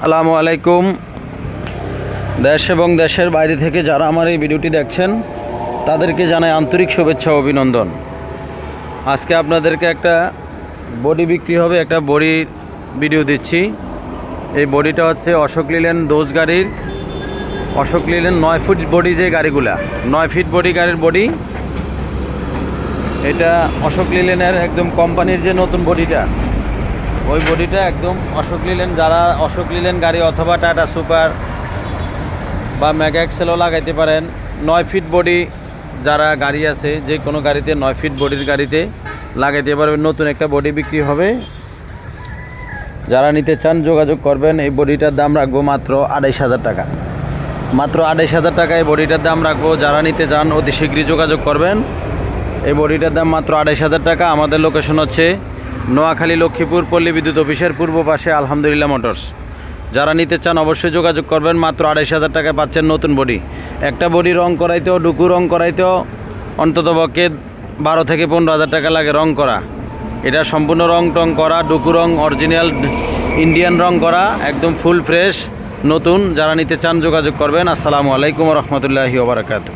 আসসালামু আলাইকুম। দেশ এবং দেশের বাইরে থেকে যারা আমার এই ভিডিওটি দেখছেন, তাদেরকে জানাই আন্তরিক শুভেচ্ছা অভিনন্দন। আজকে আপনাদেরকে একটা বডি বিক্রি হবে, একটা বডি ভিডিও দিচ্ছি। এই বডিটা হচ্ছে অশোক লিলেন দোষ গাড়ির। অশোক লিলেন নয় ফুট বডি যে গাড়িগুলা, নয় ফিট বডি গাড়ির বডি। এটা অশোক লিলেনের একদম কোম্পানির যে নতুন বডিটা ওই বডিটা একদম অশোক লিলেন, যারা অশোক লিলেন গাড়ি অথবা টাটা সুপার বা মেগা এক্সেলও লাগাইতে পারেন, নয় ফিট বডি যারা গাড়ি আছে, যে কোনো গাড়িতে নয় ফিট বডির গাড়িতে লাগাইতে পারবেন। নতুন একটা বডি বিক্রি হবে। যারা নিতে চান যোগাযোগ করবেন, এই বডিটার দাম রাখব মাত্র আড়াইশ হাজার টাকা। মাত্র আড়াইশ হাজার টাকা এই বডিটার দাম রাখব। যারা নিতে চান, অতি শীঘ্রই যোগাযোগ করবেন। এই বডিটার দাম মাত্র আড়াইশ হাজার টাকা। আমাদের লোকেশন হচ্ছে নোয়াখালী লক্ষ্মীপুর পল্লী বিদ্যুৎ অফিসের পূর্ব পাশে আলহামদুলিল্লাহ মোটরস। যারা নিতে চান অবশ্যই যোগাযোগ করবেন, মাত্র আড়াইশ হাজার টাকায় পাচ্ছেন নতুন বডি। একটা বডি রং করাইতেও, ডুকু রং করাইতেও অন্তত পক্ষে বারো থেকে পনেরো হাজার টাকা লাগে রং করা। এটা সম্পূর্ণ রং টং করা, ডুকু রং, অরিজিনাল ইন্ডিয়ান রং করা, একদম ফুল ফ্রেশ, নতুন। যারা নিতে চান যোগাযোগ করবেন। আসসালামু আলাইকুম রহমতুল্লাহি ওবরাকাতু